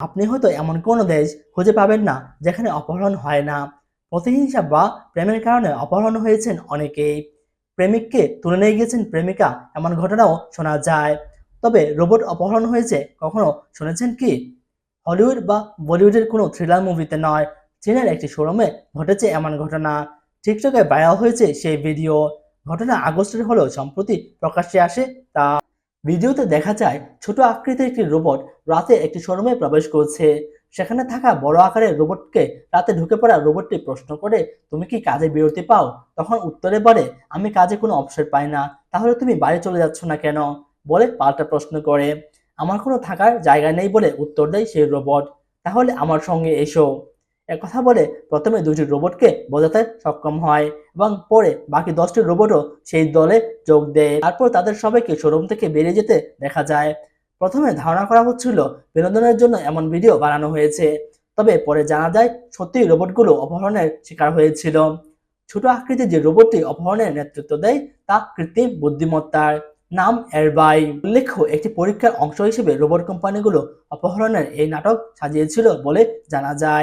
আপনি হয়তো এমন কোনো দেশ খুঁজে পাবেন না, যেখানে অপহরণ হয় না। প্রতিহিংসা বা প্রেমের কারণে অপহরণ হয়েছেন অনেকেই। প্রেমিককে তুলে নিয়ে গিয়েছেন প্রেমিকা, এমন ঘটনাও শোনা যায়। তবে রোবট অপহরণ হয়েছে কখনো শুনেছেন কি? হলিউড বা বলিউডের কোনো থ্রিলার মুভিতে নয়, চীনের একটি শোরুমে ঘটেছে এমন ঘটনা। টিকটকে ভাইরাল হয়েছে সেই ভিডিও। ঘটনা আগস্টের হলেও সম্প্রতি প্রকাশ্যে আসে তা ভিডিওতে দেখা যায় ছোট আকৃতির একটি রোবট রাতে একটি শোরুমে প্রবেশ করছে। সেখানে থাকা বড় আকারের রোবটকে রাতে ঢুকে পড়া রোবটটি প্রশ্ন করে, তুমি কি কাজে বিরতি পাও? তখন উত্তরে বলে, আমি কাজে কোনো অবসর পাই না, তাহলে তুমি বাড়ি চলে যাচ্ছ না কেন? বলে পাল্টা প্রশ্ন করে। আমার কোনো থাকার জায়গা নেই বলে উত্তর দেয় সেই রোবট তাহলে আমার সঙ্গে এসো। কথা বলে প্রথমে দুটি রোবটকে বোঝাতে সক্ষম হয় এবং পরে বাকি দশটি রোবটও সেই দলে যোগ দেয়। তারপর তাদের সবাইকে শোরুম থেকে বেরিয়ে যেতে দেখা যায়। প্রথমে ধারণা করা হচ্ছিল বিনোদনের জন্য এমন ভিডিও বানানো হয়েছে। তবে পরে জানা যায় সত্যি রোবটগুলো অপহরণের শিকার হয়েছিল। ছোট আকৃতির যে রোবটটি অপহরণের নেতৃত্ব দেয়, তা কৃত্রিম বুদ্ধিমত্তার নাম এরবাই উল্লেখ্য, একটি পরীক্ষার অংশ হিসেবে রোবট কোম্পানিগুলো অপহরণের এই নাটক সাজিয়েছিল বলে জানা যায়।